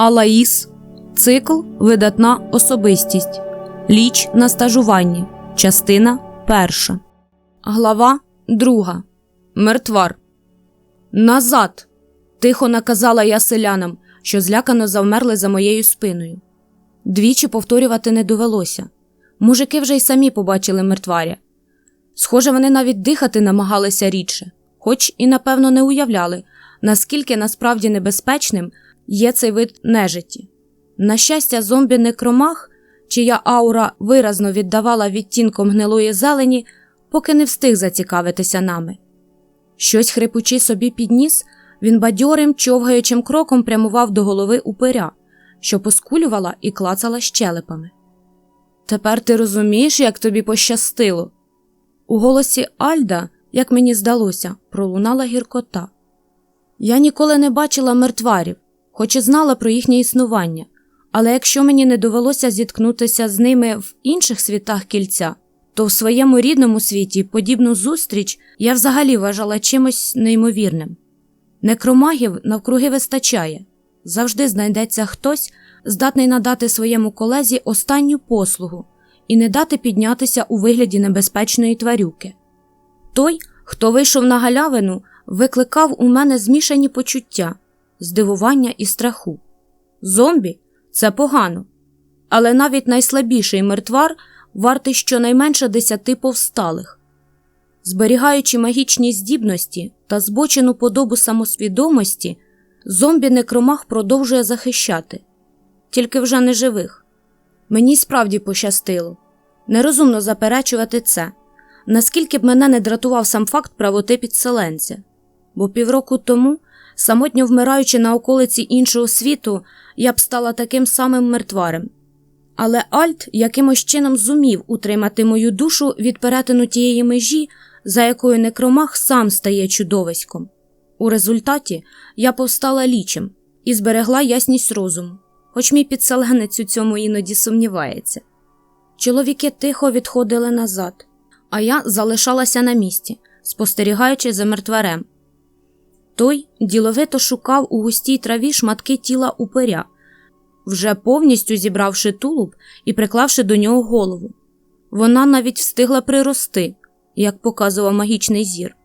Алаїс. Цикл Видатна особистість. Ліч на стажуванні. Частина перша. Глава друга. Мертвар. Назад. Тихо наказала я селянам, що злякано завмерли за моєю спиною. Двічі повторювати не довелося. Мужики вже й самі побачили мертваря. Схоже, вони навіть дихати намагалися рідше, хоч і напевно не уявляли, наскільки насправді небезпечним є цей вид нежиті. На щастя, зомбі некромах, чия аура виразно віддавала відтінком гнилої зелені, поки не встиг зацікавитися нами. Щось хрипучи собі підніс, він бадьорим, човгаючим кроком прямував до голови упиря, що поскулювала і клацала щелепами. Тепер ти розумієш, як тобі пощастило. У голосі Альда, як мені здалося, пролунала гіркота. Я ніколи не бачила мертварів, хоч і знала про їхнє існування, але якщо мені не довелося зіткнутися з ними в інших світах кільця, то в своєму рідному світі подібну зустріч я взагалі вважала чимось неймовірним. Некромагів навкруги вистачає завжди знайдеться хтось, здатний надати своєму колезі останню послугу і не дати піднятися у вигляді небезпечної тварюки. Той, хто вийшов на галявину, викликав у мене змішані почуття, здивування і страху. Зомбі це погано, але навіть найслабіший мертвар вартий щонайменше десяти повсталих. Зберігаючи магічні здібності та збочену подобу самосвідомості, зомбі некромах продовжує захищати, тільки вже не живих. Мені справді пощастило. Нерозумно заперечувати це, наскільки б мене не дратував сам факт правоти підселенця, бо півроку тому, самотньо вмираючи на околиці іншого світу, я б стала таким самим мертварем. Але Альт якимось чином зумів утримати мою душу від перетину тієї межі, за якою некромах сам стає чудовиськом. У результаті я повстала лічем і зберегла ясність розуму, хоч мій підселенець у цьому іноді сумнівається. Чоловіки тихо відходили назад, а я залишалася на місці, спостерігаючи за мертварем. Той діловито шукав у густій траві шматки тіла упиря, вже повністю зібравши тулуб і приклавши до нього голову. Вона навіть встигла прирости, як показував магічний зір.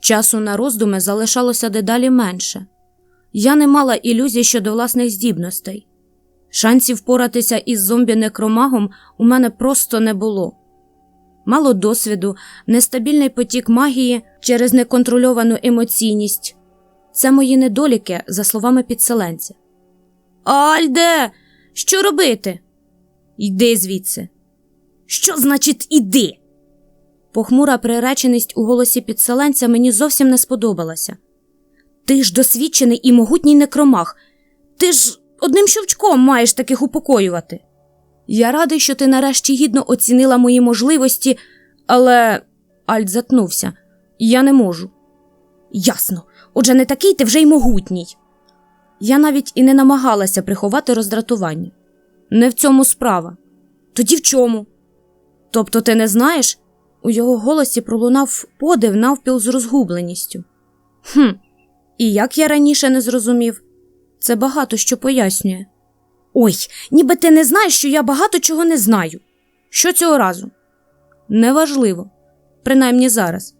Часу на роздуми залишалося дедалі менше. Я не мала ілюзій щодо власних здібностей. Шансів впоратися із зомбі-некромагом у мене просто не було. Мало досвіду, нестабільний потік магії через неконтрольовану емоційність це мої недоліки, за словами підселенця. Альде, що робити? Йди звідси. Що значить іди? Похмура приреченість у голосі підселенця мені зовсім не сподобалася. Ти ж досвідчений і могутній некромах. Ти ж одним щовчком маєш таких упокоювати. Я радий, що ти нарешті гідно оцінила мої можливості, але. Альт затнувся. Я не можу. Ясно. Отже, не такий ти вже й могутній. Я навіть і не намагалася приховати роздратування. Не в цьому справа. Тоді в чому? Тобто ти не знаєш? У його голосі пролунав подив навпіл з розгубленістю. Хм, і як я раніше не зрозумів, це багато що пояснює. Ой, ніби ти не знаєш, що я багато чого не знаю. Що цього разу? Неважливо, принаймні зараз.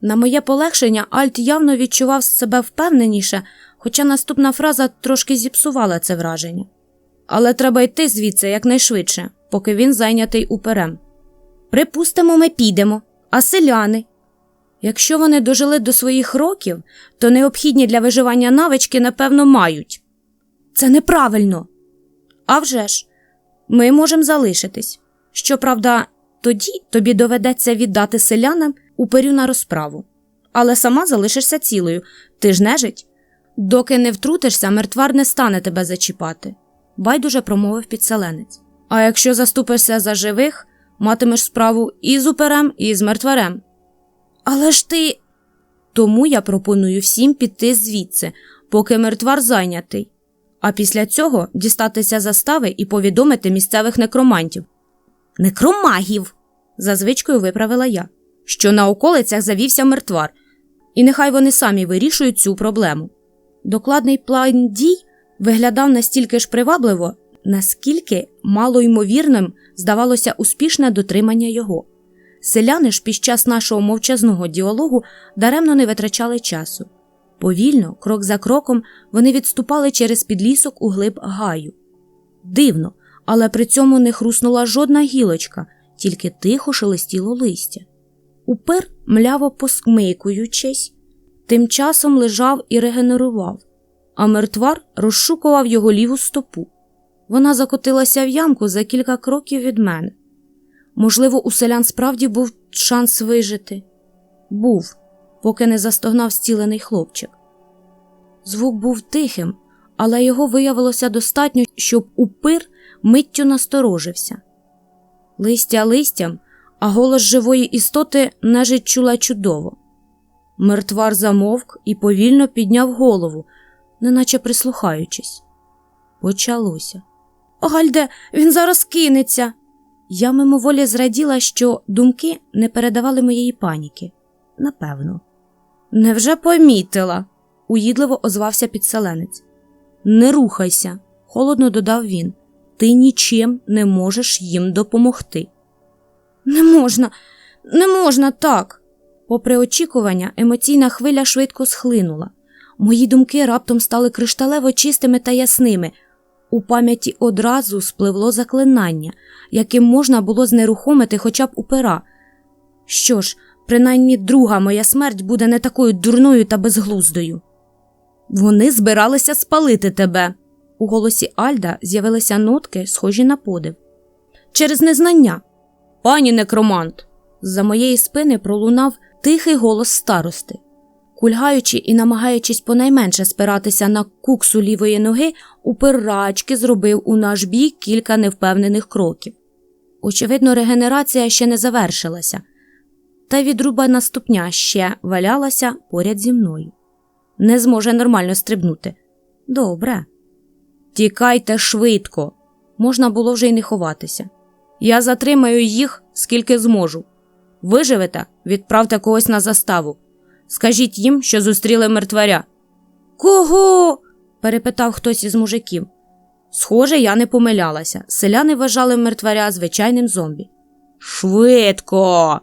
На моє полегшення Альт явно відчував себе впевненіше, хоча наступна фраза трошки зіпсувала це враження. Але треба йти звідси якнайшвидше, поки він зайнятий уперем. Припустимо, ми підемо, а селяни. Якщо вони дожили до своїх років, то необхідні для виживання навички, напевно, мають. Це неправильно. А вже ж, ми можемо залишитись. Щоправда, тоді тобі доведеться віддати селянам уперю на розправу. Але сама залишишся цілою, ти ж нежить. Доки не втрутишся, мертвар не стане тебе зачіпати, байдуже промовив підселенець. А якщо заступишся за живих, матимеш справу і з уперем, і з мертварем. Але ж ти. Тому я пропоную всім піти звідси, поки мертвар зайнятий, а після цього дістатися застави і повідомити місцевих некромантів. Некромагів. за звичкою виправила я, що на околицях завівся мертвар, і нехай вони самі вирішують цю проблему. Докладний план дій виглядав настільки ж привабливо, наскільки малоймовірним здавалося успішне дотримання його. Селяни ж під час нашого мовчазного діалогу даремно не витрачали часу. Повільно, крок за кроком, вони відступали через підлісок у глиб гаю. Дивно, але при цьому не хруснула жодна гілочка, тільки тихо шелестіло листя. Упир, мляво посмикуючись, тим часом лежав і регенерував, а мертвар розшукував його ліву стопу. Вона закотилася в ямку за кілька кроків від мене. Можливо, у селян справді був шанс вижити. Був, поки не застогнав стілений хлопчик. Звук був тихим, але його виявилося достатньо, щоб упир миттю насторожився. Листя листям, а голос живої істоти нежить чула чудово. Мертвар замовк і повільно підняв голову, неначе прислухаючись. Почалося. Гальде, він зараз кинеться. Я мимоволі зраділа, що думки не передавали моєї паніки. Напевно. Невже помітила? уїдливо озвався підселенець. Не рухайся, холодно додав він. Ти нічим не можеш їм допомогти. Не можна, не можна так. Попри очікування, емоційна хвиля швидко схлинула. Мої думки раптом стали кришталево чистими та ясними. У пам'яті одразу спливло заклинання, яким можна було знерухомити хоча б упера. Що ж, принаймні друга моя смерть буде не такою дурною та безглуздою. Вони збиралися спалити тебе. У голосі Альда з'явилися нотки, схожі на подив. Через незнання. Пані некромант. З-за моєї спини пролунав тихий голос старости. Кульгаючи і намагаючись понайменше спиратися на куксу лівої ноги, уперрачки зробив у наш бік кілька невпевнених кроків. Очевидно, регенерація ще не завершилася, та відрубана ступня ще валялася поряд зі мною. Не зможе нормально стрибнути. Добре. Тікайте швидко. Можна було вже й не ховатися. Я затримаю їх, скільки зможу. Виживете, відправте когось на заставу. Скажіть їм, що зустріли мертваря. Кого? перепитав хтось із мужиків. Схоже, я не помилялася. Селяни вважали мертваря звичайним зомбі. Швидко.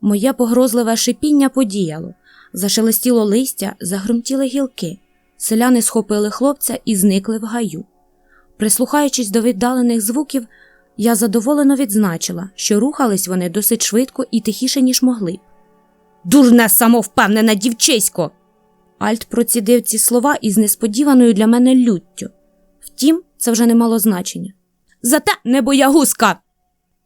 Моє погрозливе шипіння подіяло. Зашелестіло листя, загрумтіли гілки. Селяни схопили хлопця і зникли в гаю. Прислухаючись до віддалених звуків, я задоволено відзначила, що рухались вони досить швидко і тихіше, ніж могли. Дурне самовпевнене дівчисько. Альт процідив ці слова із несподіваною для мене люттю. Втім, це вже не мало значення. Зате не боягузка.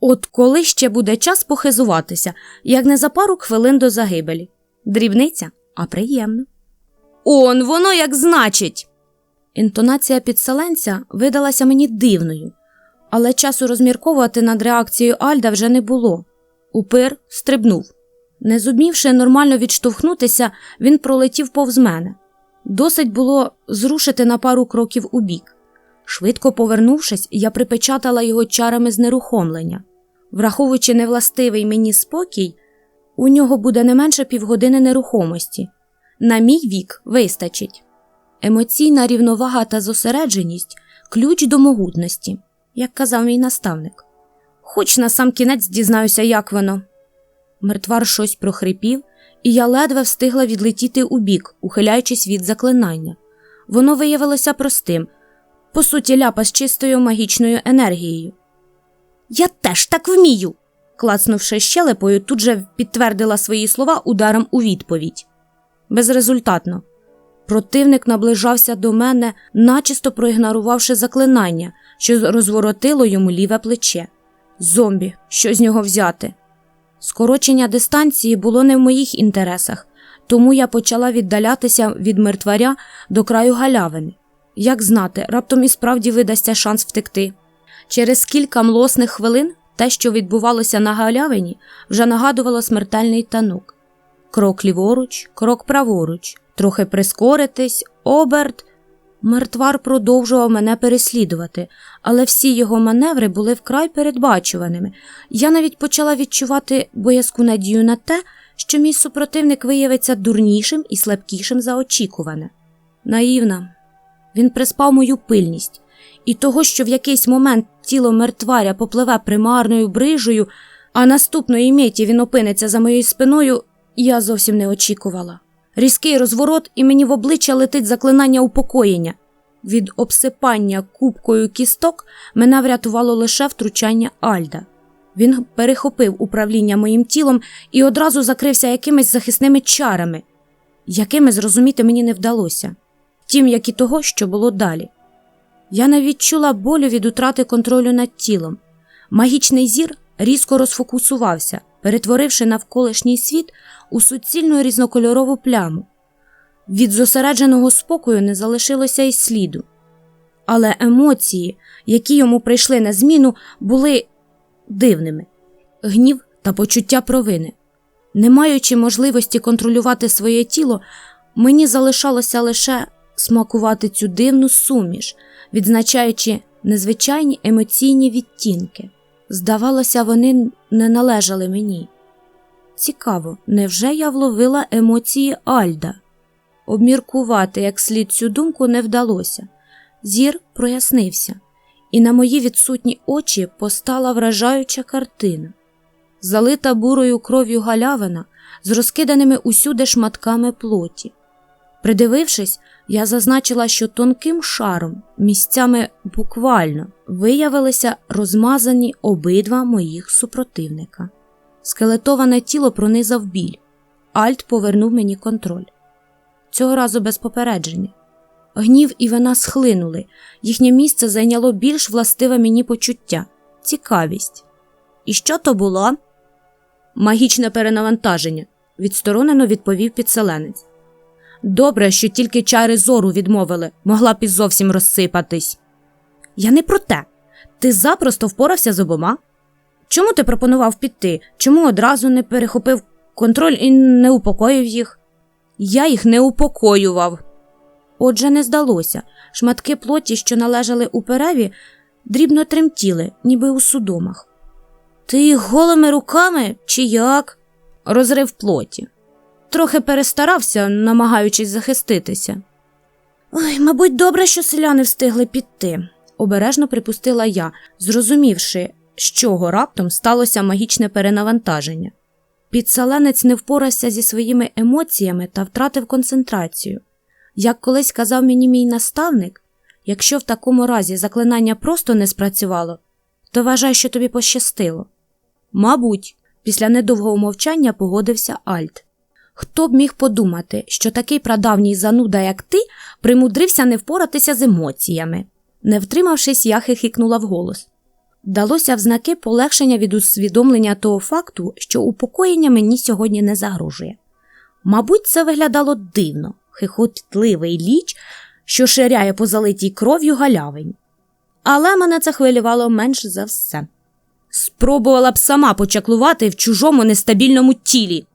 От коли ще буде час похизуватися, як не за пару хвилин до загибелі. Дрібниця, а приємно. Он воно як значить. Інтонація підселенця видалася мені дивною, але часу розмірковувати над реакцією Альда вже не було. Упир стрибнув. Не зумівши нормально відштовхнутися, він пролетів повз мене. Досить було зрушити на пару кроків у бік. Швидко повернувшись, я припечатала його чарами знерухомлення. Враховуючи невластивий мені спокій, у нього буде не менше півгодини нерухомості. На мій вік вистачить. Емоційна рівновага та зосередженість ключ до могутності, як казав мій наставник. Хоч на сам кінець дізнаюся, як воно. Мертвар щось прохрипів, і я ледве встигла відлетіти у бік, ухиляючись від заклинання. Воно виявилося простим, по суті, ляпа з чистою магічною енергією. Я теж так вмію. клацнувши щелепою, тут же підтвердила свої слова ударом у відповідь. Безрезультатно. Противник наближався до мене, начисто проігнорувавши заклинання, що розворотило йому ліве плече. Зомбі, що з нього взяти? Скорочення дистанції було не в моїх інтересах, тому я почала віддалятися від мертваря до краю галявини. Як знати, раптом і справді видасться шанс втекти. Через кілька млосних хвилин те, що відбувалося на галявині, вже нагадувало смертельний танок. Крок ліворуч, крок праворуч, трохи прискоритись, оберт. Мертвар продовжував мене переслідувати, але всі його маневри були вкрай передбачуваними. Я навіть почала відчувати боязку надію на те, що мій супротивник виявиться дурнішим і слабкішим за очікуване. Наївна. Він приспав мою пильність, і того, що в якийсь момент тіло мертваря попливе примарною брижею, а наступної миті він опиниться за моєю спиною, я зовсім не очікувала. Різкий розворот, і мені в обличчя летить заклинання упокоєння. Від обсипання кубкою кісток мене врятувало лише втручання Альда. Він перехопив управління моїм тілом і одразу закрився якимись захисними чарами, якими зрозуміти мені не вдалося, втім, як і того, що було далі. Я не відчула болю від утрати контролю над тілом. Магічний зір різко розфокусувався, перетворивши навколишній світ у суцільну різнокольорову пляму. Від зосередженого спокою не залишилося й сліду. Але емоції, які йому прийшли на зміну, були дивними гнів та почуття провини. Не маючи можливості контролювати своє тіло, мені залишалося лише смакувати цю дивну суміш, відзначаючи незвичайні емоційні відтінки. Здавалося, вони не належали мені. Цікаво, невже я вловила емоції Альда? Обміркувати як слід цю думку не вдалося. Зір прояснився, і на мої відсутні очі постала вражаюча картина. Залита бурою кров'ю галявина з розкиданими усюди шматками плоті. Придивившись, я зазначила, що тонким шаром, місцями буквально, виявилися розмазані обидва моїх супротивника. Скелетоване тіло пронизав біль. Альт повернув мені контроль. Цього разу без попередження. Гнів і вина схлинули, їхнє місце зайняло більш властиве мені почуття цікавість. І що то було? Магічне перенавантаження, відсторонено відповів підселенець. Добре, що тільки чари зору відмовили, могла б і зовсім розсипатись. Я не про те. Ти запросто впорався з обома. Чому ти пропонував піти? Чому одразу не перехопив контроль і не упокоїв їх? Я їх не упокоював. Отже, не здалося. Шматки плоті, що належали у переві, дрібно тремтіли, ніби у судомах. Ти їх голими руками чи як? Розрив плоті. Трохи перестарався, намагаючись захиститися. Ой, мабуть, добре, що селяни встигли піти, обережно припустила я, зрозумівши, з чого раптом сталося магічне перенавантаження. Підселенець не впорався зі своїми емоціями та втратив концентрацію. Як колись казав мені мій наставник, якщо в такому разі заклинання просто не спрацювало, то вважай, що тобі пощастило. Мабуть, після недовгого мовчання погодився Альт. Хто б міг подумати, що такий прадавній зануда, як ти, примудрився не впоратися з емоціями? Не втримавшись, я хихикнула вголос. Далося в знаки полегшення від усвідомлення того факту, що упокоєння мені сьогодні не загрожує. Мабуть, це виглядало дивно, хихотливий ліч, що ширяє по залитій кров'ю галявень. Але мене це хвилювало менш за все. Спробувала б сама почаклувати в чужому нестабільному тілі,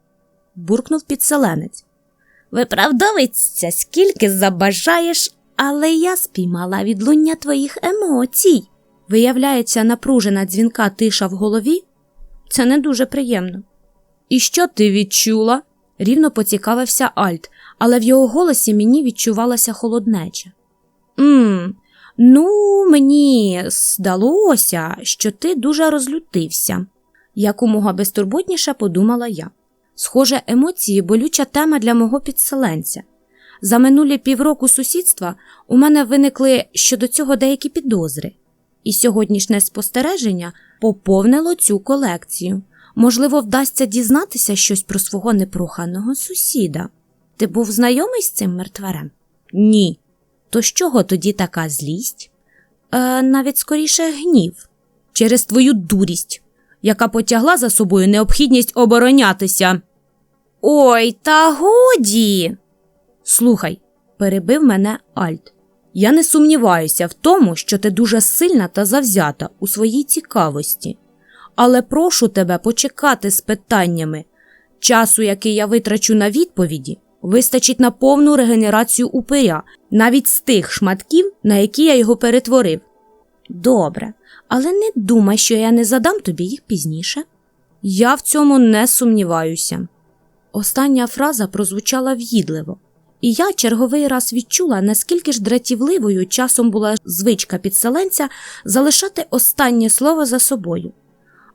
буркнув підселенець. Виправдовиться, скільки забажаєш, але я спіймала відлуння твоїх емоцій. Виявляється, напружена дзвінка тиша в голові. Це не дуже приємно. І що ти відчула? рівно поцікавився Альт, але в його голосі мені відчувалася холоднеча. «Ммм, ну, мені здалося, що ти дуже розлютився, якомога безтурботніше подумала я. Схоже, емоції болюча тема для мого підселенця. За минулі півроку сусідства у мене виникли щодо цього деякі підозри, і сьогоднішнє спостереження поповнило цю колекцію. Можливо, вдасться дізнатися щось про свого непроханого сусіда. Ти був знайомий з цим мертварем? Ні. То з чого тоді така злість? Е, Навіть скоріше гнів через твою дурість, яка потягла за собою необхідність оборонятися. Ой, та годі. Слухай, перебив мене Альт. Я не сумніваюся в тому, що ти дуже сильна та завзята у своїй цікавості, але прошу тебе почекати з питаннями. Часу, який я витрачу на відповіді, вистачить на повну регенерацію упиря, навіть з тих шматків, на які я його перетворив. Добре, але не думай, що я не задам тобі їх пізніше. Я в цьому не сумніваюся. Остання фраза прозвучала в'їдливо, І я черговий раз відчула, наскільки ж дратівливою часом була звичка підселенця залишати останнє слово за собою.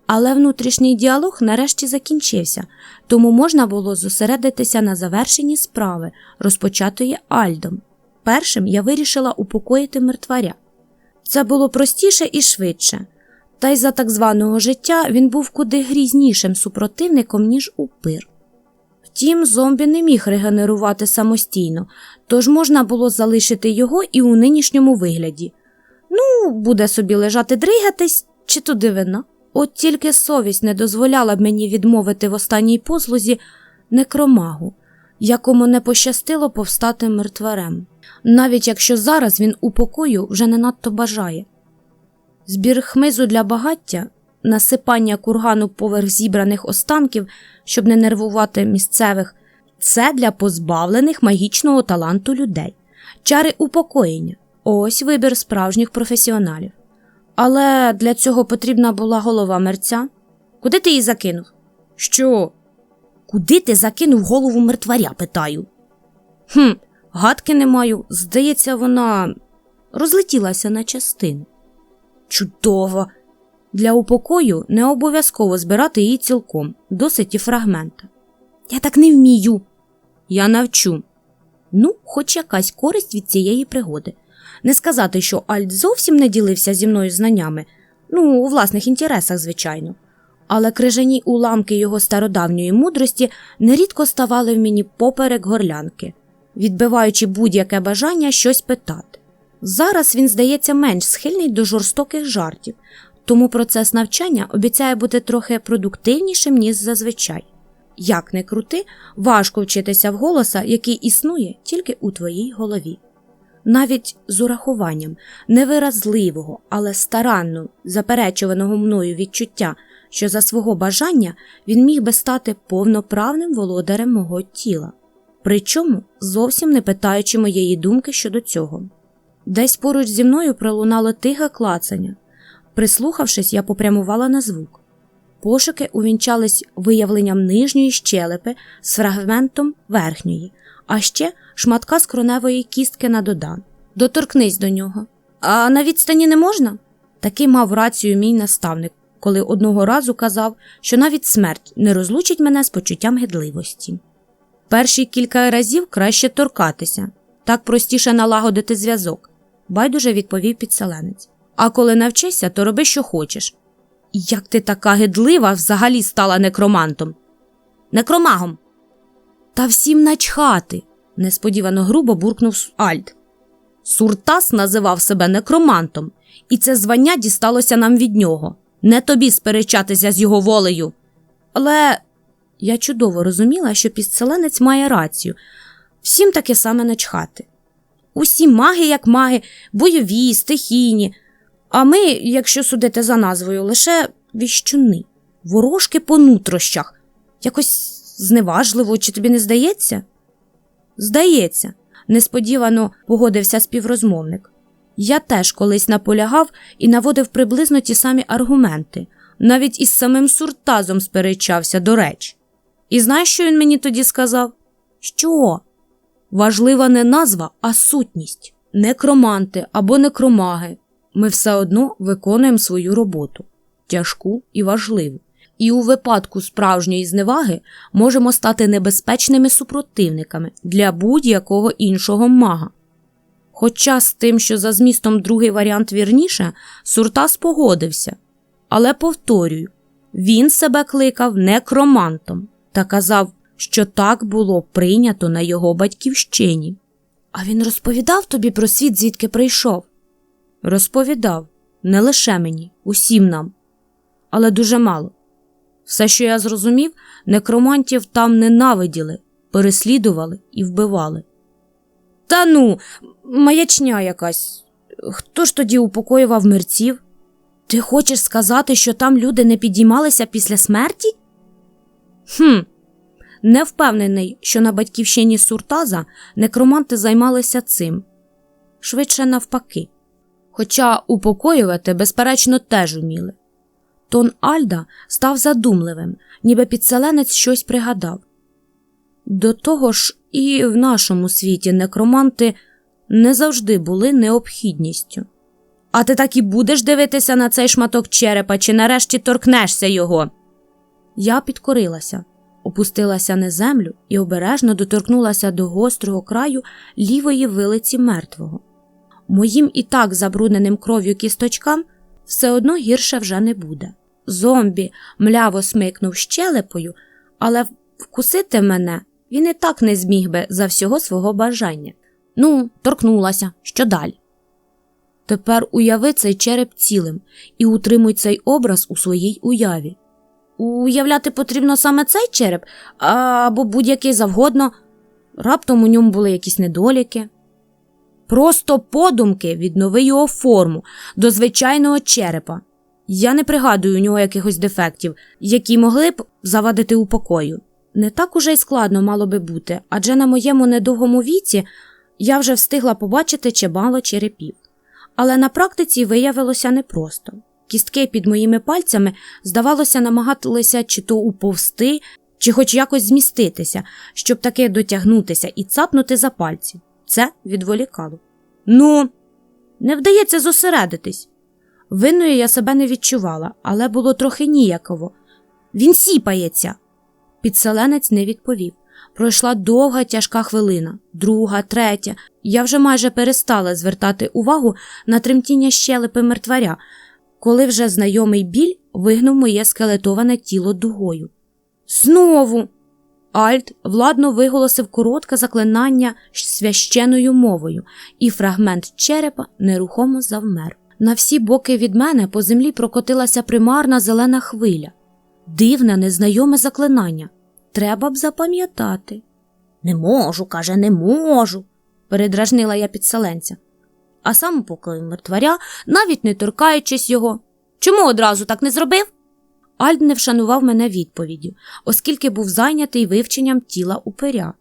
Але внутрішній діалог нарешті закінчився, тому можна було зосередитися на завершенні справи, розпочатої Альдом. Першим я вирішила упокоїти мертваря. Це було простіше і швидше, та й за так званого життя він був куди грізнішим супротивником, ніж упир. Втім, зомбі не міг регенерувати самостійно, тож можна було залишити його і у нинішньому вигляді. Ну, буде собі лежати дригатись, чи то дивина. От тільки совість не дозволяла б мені відмовити в останній послузі некромагу, якому не пощастило повстати мертварем, навіть якщо зараз він у покою вже не надто бажає. Збір хмизу для багаття, насипання кургану поверх зібраних останків, щоб не нервувати місцевих, це для позбавлених магічного таланту людей, чари упокоєння ось вибір справжніх професіоналів. Але для цього потрібна була голова мерця. Куди ти її закинув? Що? Куди ти закинув голову мертваря? питаю. Хм, гадки не маю. Здається, вона розлетілася на частини. Чудово! Для упокою не обов'язково збирати її цілком, досить і фрагмента. Я так не вмію. Я навчу. Ну, хоч якась користь від цієї пригоди. Не сказати, що Альт зовсім не ділився зі мною знаннями, ну, у власних інтересах, звичайно. Але крижані уламки його стародавньої мудрості нерідко ставали в мені поперек горлянки, відбиваючи будь-яке бажання щось питати. Зараз він здається менш схильний до жорстоких жартів, тому процес навчання обіцяє бути трохи продуктивнішим, ніж зазвичай. Як не крути, важко вчитися в голоса, який існує тільки у твоїй голові. Навіть з урахуванням невиразливого, але старанно заперечуваного мною відчуття, що за свого бажання він міг би стати повноправним володарем мого тіла, причому зовсім не питаючи моєї думки щодо цього. Десь поруч зі мною пролунало тихе клацання. Прислухавшись, я попрямувала на звук. Пошуки увінчались виявленням нижньої щелепи з фрагментом верхньої, а ще шматка скроневої кістки на додан. Доторкнись до нього. А на відстані не можна? Таки мав рацію мій наставник, коли одного разу казав, що навіть смерть не розлучить мене з почуттям гидливості. Перші кілька разів краще торкатися, так простіше налагодити зв'язок, байдуже відповів підселенець. А коли навчишся, то роби, що хочеш. Як ти така гидлива взагалі стала некромантом? Некромагом. Та всім начхати, несподівано грубо буркнув Альт. Суртас називав себе некромантом, і це звання дісталося нам від нього. Не тобі сперечатися з його волею. Але я чудово розуміла, що підселенець має рацію всім таке саме начхати. Усі маги, як маги, бойові, стихійні. А ми, якщо судити за назвою, лише віщуни, ворожки по нутрощах. Якось зневажливо, чи тобі не здається? Здається, несподівано погодився співрозмовник. Я теж колись наполягав і наводив приблизно ті самі аргументи, навіть із самим суртазом сперечався до речі. І знаєш, що він мені тоді сказав? Що? Важлива не назва, а сутність. Некроманти або некромаги. Ми все одно виконуємо свою роботу тяжку і важливу. І у випадку справжньої зневаги можемо стати небезпечними супротивниками для будь-якого іншого мага. Хоча з тим, що за змістом другий варіант вірніше, Суртас погодився, але повторюю, він себе кликав некромантом та казав, що так було прийнято на його батьківщині. А він розповідав тобі про світ, звідки прийшов? Розповідав не лише мені, усім нам, але дуже мало. Все, що я зрозумів, некромантів там ненавиділи, переслідували і вбивали. Та ну, маячня якась. Хто ж тоді упокоював мерців? Ти хочеш сказати, що там люди не підіймалися після смерті? Хм, не впевнений, що на батьківщині Суртаза некроманти займалися цим, швидше навпаки. Хоча упокоювати, безперечно, теж уміли. Тон Альда став задумливим, ніби підселенець щось пригадав. До того ж, і в нашому світі некроманти не завжди були необхідністю. А ти так і будеш дивитися на цей шматок черепа, чи нарешті торкнешся його? Я підкорилася, опустилася на землю і обережно доторкнулася до гострого краю лівої вилиці мертвого. Моїм і так забрудненим кров'ю кісточкам все одно гірше вже не буде. Зомбі мляво смикнув щелепою, але вкусити мене він і так не зміг би за всього свого бажання. Ну, торкнулася, що далі? Тепер уяви цей череп цілим і утримуй цей образ у своїй уяві. Уявляти потрібно саме цей череп або будь-який завгодно. Раптом у ньому були якісь недоліки. Просто подумки віднови його форму до звичайного черепа. Я не пригадую у нього якихось дефектів, які могли б завадити упокою. Не так уже й складно мало би бути, адже на моєму недовгому віці я вже встигла побачити чимало черепів. Але на практиці виявилося непросто. Кістки під моїми пальцями, здавалося, намагалися чи то уповзти, чи хоч якось зміститися, щоб таки дотягнутися і цапнути за пальці. Це відволікало. Ну, не вдається зосередитись. Винною я себе не відчувала, але було трохи ніяково. Він сіпається. Підселенець не відповів. Пройшла довга тяжка хвилина, друга, третя. Я вже майже перестала звертати увагу на тремтіння щелепи мертваря, коли вже знайомий біль вигнув моє скелетоване тіло дугою. Знову. Альт владно виголосив коротке заклинання священною мовою, і фрагмент черепа нерухомо завмер. На всі боки від мене по землі прокотилася примарна зелена хвиля. Дивне, незнайоме заклинання. Треба б запам'ятати. Не можу, каже, не можу, передражнила я підселенця. А сам поклив мертваря, навіть не торкаючись його. Чому одразу так не зробив? Альд не вшанував мене відповіддю, оскільки був зайнятий вивченням тіла упиря,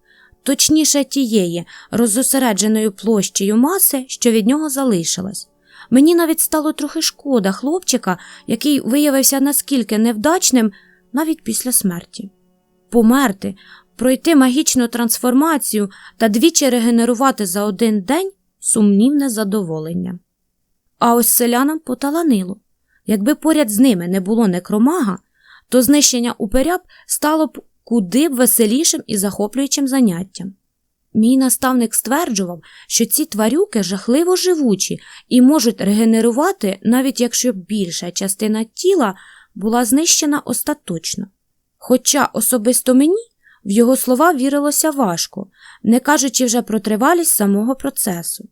точніше тієї роззосередженої площею маси, що від нього залишилась. Мені навіть стало трохи шкода хлопчика, який виявився наскільки невдачним навіть після смерті. Померти, пройти магічну трансформацію та двічі регенерувати за один день сумнівне задоволення. А ось селянам поталанило. Якби поряд з ними не було некромага, то знищення упиря б стало б куди б веселішим і захоплюючим заняттям. Мій наставник стверджував, що ці тварюки жахливо живучі і можуть регенерувати, навіть якщо більша частина тіла була знищена остаточно. Хоча особисто мені в його слова вірилося важко, не кажучи вже про тривалість самого процесу.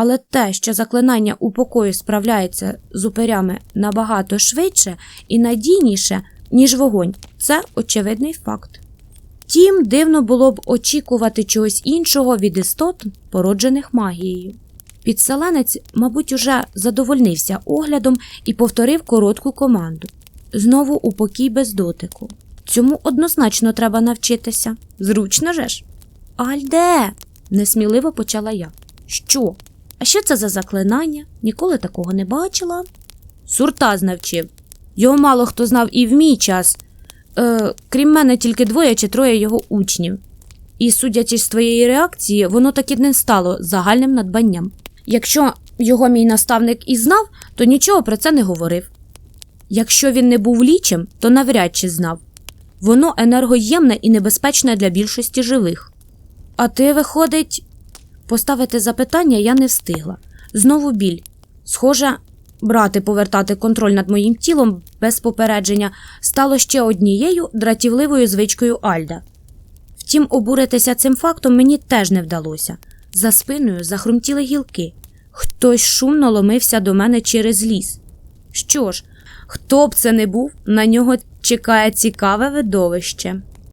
Але те, що заклинання у покою справляється з упирями набагато швидше і надійніше, ніж вогонь, це очевидний факт. Тім дивно було б очікувати чогось іншого від істот, породжених магією. Підселенець, мабуть, уже задовольнився оглядом і повторив коротку команду знову у покій без дотику. Цьому однозначно треба навчитися. Зручно же ж? Альде, несміливо почала я. Що? А що це за заклинання? Ніколи такого не бачила. Суртаз навчив. Його мало хто знав і в мій час. Е, крім мене, тільки двоє чи троє його учнів. І, судячи з твоєї реакції, воно таки не стало загальним надбанням. Якщо його мій наставник і знав, то нічого про це не говорив. Якщо він не був лічем, то навряд чи знав. Воно енергоємне і небезпечне для більшості живих. А ти, виходить, поставити запитання я не встигла. Знову біль. Схоже, брати повертати контроль над моїм тілом без попередження стало ще однією дратівливою звичкою Альда. Втім, обуритися цим фактом мені теж не вдалося. За спиною захрумтіли гілки. Хтось шумно ломився до мене через ліс. Що ж, хто б це не був, на нього чекає цікаве видовище.